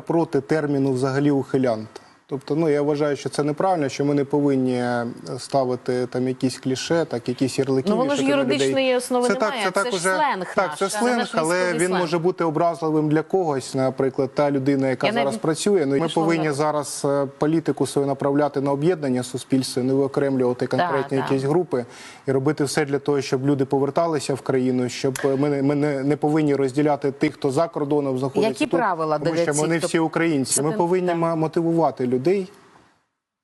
проти терміну взагалі ухилянт. Тобто, ну я вважаю, що це неправильно, що ми не повинні ставити там якісь кліше, так якісь ярлики. Ну, воно ж юридичної людей. основи це немає, Так, це це, так ж уже, сленг так, наш, це сленг, але він сленг. може бути образливим для когось. Наприклад, та людина, яка Я зараз навіть працює. Ну ми повинні зараз е, політику свою направляти на об'єднання суспільства, не виокремлювати конкретні так. якісь групи і робити все для того, щоб люди поверталися в країну, щоб е, ми, не- ми не, не повинні розділяти тих, хто за кордоном знаходиться. Які тут, правила тому для що вони всі українці. Ми повинні мотивувати людей людей,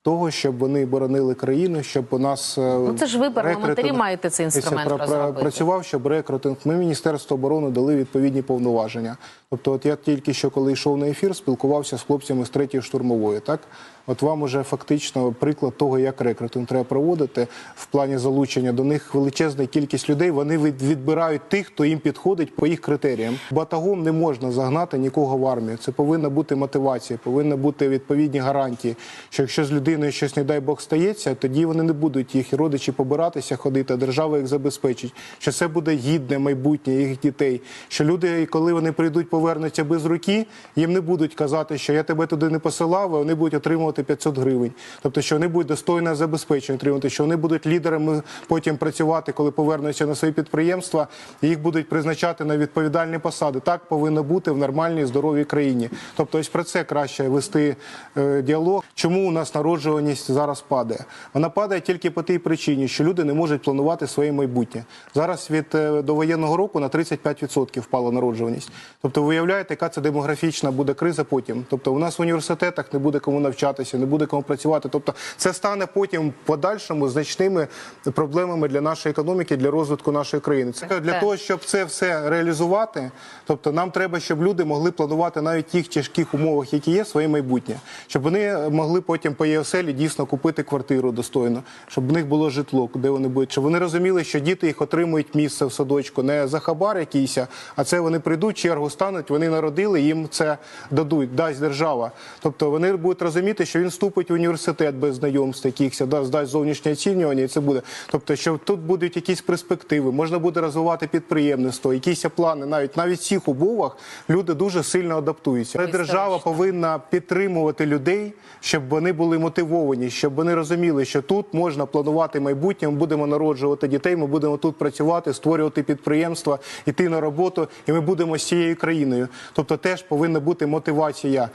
того, щоб вони боронили країну, щоб у нас Ну, це ж ви, парламентарі, маєте цей інструмент розробити. працював, щоб рекрутинг. Ми Міністерство оборони дали відповідні повноваження. Тобто, от я тільки що коли йшов на ефір, спілкувався з хлопцями з третьої штурмової. Так, от вам уже фактично приклад того, як рекрутинг треба проводити в плані залучення до них величезна кількість людей. Вони відбирають тих, хто їм підходить по їх критеріям. Батагом не можна загнати нікого в армію. Це повинна бути мотивація, повинні бути відповідні гарантії. Що якщо з людиною щось, не дай Бог, стається, тоді вони не будуть їх родичі побиратися, ходити, а держава їх забезпечить. Що це буде гідне майбутнє їх дітей. Що люди, коли вони прийдуть, повернуться без руки, їм не будуть казати, що я тебе туди не посилав, а вони будуть отримувати 500 гривень. Тобто, що вони будуть достойне забезпечення отримувати, що вони будуть лідерами потім працювати, коли повернуться на свої підприємства, і їх будуть призначати на відповідальні посади. Так повинно бути в нормальній здоровій країні. Тобто, ось про це краще вести е, діалог. Чому у нас народжуваність зараз падає? Вона падає тільки по тій причині, що люди не можуть планувати своє майбутнє. Зараз від е, довоєнного року на 35% впала народжуваність. Тобто, ви уявляєте, яка це демографічна буде криза потім. Тобто, у нас в університетах не буде кому навчатися, не буде кому працювати. Тобто, це стане потім в подальшому значними проблемами для нашої економіки, для розвитку нашої країни. Це для того, щоб це все реалізувати. Тобто, нам треба, щоб люди могли планувати навіть тих тяжких умовах, які є, своє майбутнє, щоб вони могли потім по ЄОСЕЛі дійсно купити квартиру достойно, щоб в них було житло, де вони будуть, щоб вони розуміли, що діти їх отримують місце в садочку не за хабар якийсь, а це вони прийдуть, чергу стануть, вони народили, їм це дадуть, дасть держава. Тобто вони будуть розуміти, що він вступить в університет без знайомств якихось, да, здасть зовнішнє оцінювання, і це буде. Тобто, що тут будуть якісь перспективи, можна буде розвивати підприємництво, якісь плани. Навіть навіть в цих умовах люди дуже сильно адаптуються. Але держава повинна підтримувати людей, щоб вони були мотивовані, щоб вони розуміли, що тут можна планувати майбутнє. Ми будемо народжувати дітей, ми будемо тут працювати, створювати підприємства, йти на роботу, і ми будемо з цією країною. Тобто, теж повинна бути мотивація.